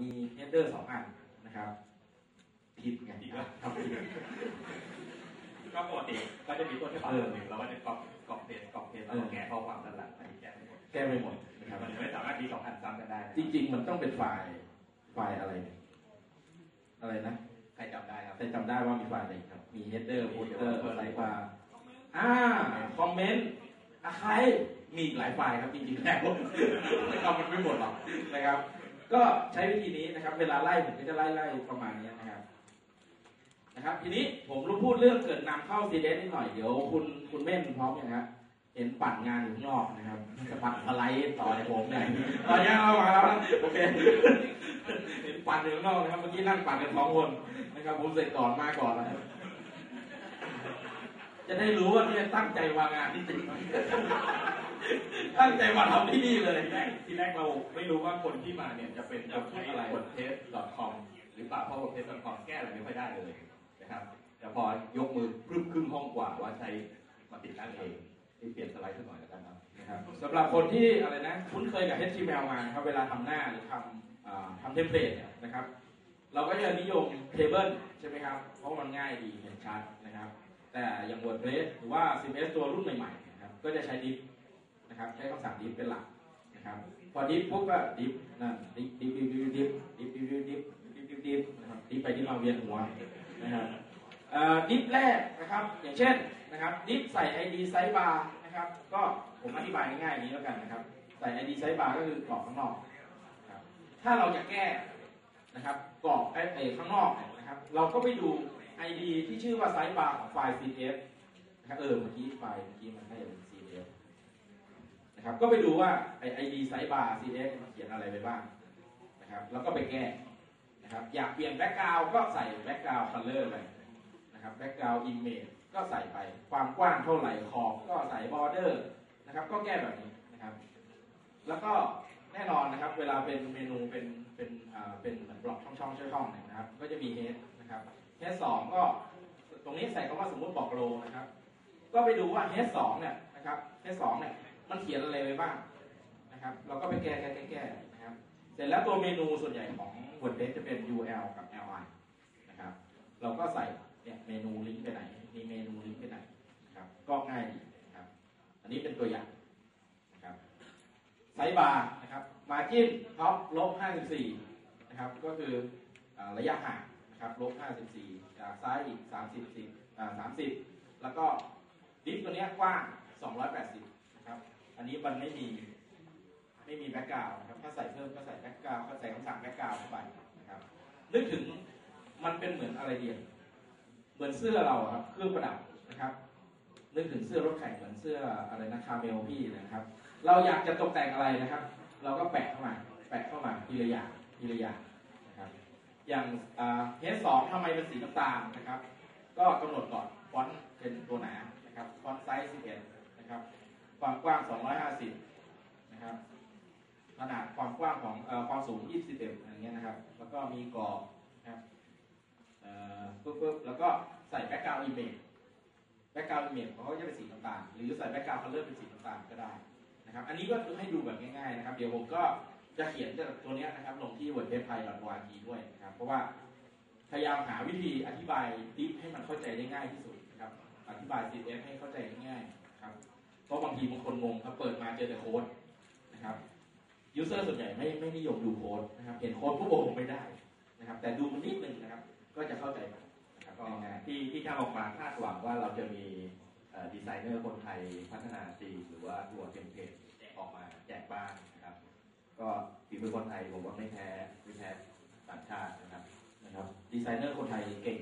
มีเฮดเดอร์สองอันนะครับผิดไงผิก็ทำผิดก็ปกติก็จะมีตัวที่ฟังเราก็จะกรอบกรอบเพจกรอบเพจแล้วแก้ข้อความด้านหลังไปแก้ไปหมดแก้ไปหมดนะครับมันไม่สามารถมีสองอันซ้ำกันได้ จริง ๆ มันต้องเป็นไฟล์ไฟล์อะไร อะไรนะใครจำได้ครับใครจำได้ว่ามีไฟล์อะไรครับ มีเฮดเดอร์โพสเตอร์อะไรบ้าอ่าคอมเมนต์ใครมีหลายไฟล์ครับจริงๆแล้วเรมันไม่หมดหรอกนะครับ ก็ใช้วิธีนี้นะครับ เวลาไล่ผมก็จะไล่ไล่ประมาณนี้นะครับนะครับ ทีนี้ผมรู้พูดเรื่องเกิดนำเข้า CDS นิดหน่อยเดี๋ยวคุณคุณเม่นพร้อมยังฮะเห็นปั่นงานอยู่ข้างนอกนะครับจะปั่นอะไรต่อในผมเนี่ยตอนนี้เอามาแล้วโอเคเห็นปั่นอยู่ข้างนอกนะครับเมื่อกี้นั่งปั่นกันสองคนนะครับ ผมเสร็จก่อนมาก่อนนะครับจะได้รู้ว่าเนี่ยตั้งใจมางงานที่จริง ตั้งใจมาทำที่นี่เลยทีแรกทีแรกเราไม่รู้ว่าคนที่มาเนี่ยจะเป็นจะพูดอะไร wordpress.com หรือเปล่าเพราะ wordpress.com แก้อะไรไม่ค่อยได้เลยนะครับแต่พอยกมือพรึบครึ่งห้องกว่าว่าใช้มาติดตั้งเองที่เปลี่ยนสไลด์สักหน่อยแล้วกันครับนะครับสำหรับคนที่อะไรนะคุ้นเคยกับ HTML มานะครับเวลาทำหน้าหรือทำอ่าทำเทมเพลตเนี่ยนะครับ เราก็จะนิยมเทเบิลใช่ไหมครับ เพราะมันง่ายดีเห็นชัดนะครับ แต่อย่าง WordPress หรือว่า CMS ตัวรุ่นใหม่ๆนะครับก็จะใช้ดิฟ นะครับ ใช้คำสั่งดิฟเป็นหลักนะครับ พอดิฟปุ๊บก็ดิฟนั่นดิฟดิฟดิฟดิฟดิฟดิฟดิฟดิฟดิฟดิฟดิฟนะครับดิฟไปดิฟมาเวียนหัวนะครับดิฟแรกนะครับ อย่างเช่นนะครับ ดิฟใส่ ID ไซส์บาร์นะครับ ก็ผมอธิบายง่ายๆอย่างนี้แล้วกันนะครับ ใส่ ID ไซส์บาร์ก็คือกรอบข้างนอกถ้าเราจะแก้นะครับกรอบไอ้ข้างนอกเนี่ยนะครับ เราก็ไปดู ID ที่ชื่อว่าไซส์บาร์ของไฟล์ CSS นะครับเออเมื่อกี้ไฟล์เมื่อกี้มันให้เป็น CSS นะครับ ก็ไปดูว่าไอ้ ID ไซส์บาร์ CSS มันเขียนอะไรไปบ้างนะครับ แล้วก็ไปแก้นะครับ อยากเปลี่ยนแบ็กกราวก็ใส่แบ็กกราวคัลเลอร์ไปนะครับแบ็กกราวอิมเมจก็ใส่ไป ความกว้างเท่าไหร่ขอบก็ใส่บอร์เดอร์นะครับ ก็แก้แบบนี้นะครับ แล้วก็แน่นอนนะครับ เวลาเป็นเมนูเป็นเป็นอ่าเป็นเหมือนบล็อกช่องช่องๆเนี่ยนะครับ ก็จะมีเฮดนะครับเฮดสองก็ตรงนี้ใส่คำว่าสมมติบอกโลนะครับ ก็ไปดูว่าเฮดสองเนี่ยนะครับเฮดสองเนี่ย มันเขียนอะไรไว้บ้างนะครับ เราก็ไปแก้แก้แก้แก้นะครับ เสร็จแล้วตัวเมนูส่วนใหญ่ของ WordPress จะเป็น UL กับ li นะครับ เราก็ใส่เนี่ยเมนูลิงก์ไปไหนมีเมนูลิงก์ไปไหนนะครับ ก็ง่ายดีนะครับ อันนี้เป็นตัวอย่างนะครับไซบาร์นะครับมาจิ้นท็อปลบ54นะครับ ก็คืออระยะห่างนะครับลบ54จากซ้ายอีก30 10อ่า30 แล้วก็ดิฟตัวเนี้ยกว้าง 280 นะครับ อันนี้มันไม่มีไม่มีแบ็กกราวนะครับ ถ้าใส่เพิ่มก็ใส่แบ็กกราวก็ใส่คำสั่งแบ็กกราวเข้าไปนะครับ นึกถึงมันเป็นเหมือนอะไรเดียเหมือนเสื้อเราครับเครื่องประดับนะครับนึกถึงเสื้อรถแข่งเหมือนเสื้ออะไรนะคาเมลพี่นะครับ เราอยากจะตกแต่งอะไรนะครับ เราก็แปะเข้ามา แปะเข้ามาทีละอย่างทีละอย่างนะครับ อย่างเฮดสองทำไมเป็นสีน้ำตาลนะครับ ก็กำหนดก่อนฟอนต์เป็นตัวหนานะครับฟอนต์ไซส์11นะครับ ความกว้าง 250 นะครับ ขนาดความกว้างของอความสูง21อะไรเงี้ยนะครับ แล้วก็มีกรอบนะครับเอ่อปึ๊บปึ๊บแล้วก็ใส่แบ็กกราวด์อิมเมจแบ็กกราวด์อิมเมจเขาก็จะเป็นสีน้ำตาลหรือใส่แบ็กกราวด์คัลเลอร์เป็นสีน้ำตาลก็ได้นะครับ อันนี้ก็คือให้ดูแบบง่ายๆนะครับ เดี๋ยวผมก็จะเขียนตัวนี้นะครับ ลงที่ wordpress.org ด้วยนะครับ เพราะว่าพยายามหาวิธีอธิบายดิฟให้มันเข้าใจได้ง่ายที่สุดนะครับ อธิบาย CSS ให้เข้าใจง่ายๆนะครับ เพราะบางทีบางคนงงครับ เปิดมาเจอแต่โค้ดนะครับยูเซอร์ส่วนใหญ่ไม่ไม่นิยมดูโค้ดนะครับ เห็นโค้ดปุ๊บโอ้ไม่ได้นะครับ แต่ดูมันนิดนึงนะครับ ก็จะเข้าใจมันนะครับก็ง่ายๆที่ที่ทำออกมาคาดหวังว่าเราจะมีเอ่อดีไซเนอร์คนไทยพัฒนาซีหรือว่าตัวเทมเพลตออกมาแจกบ้างนะครับ ก็ฝีมือคนไทยผมว่าไม่แพ้ไม่แพ้ต่างชาตินะครับนะครับ ดีไซเนอร์คนไทยเก่ง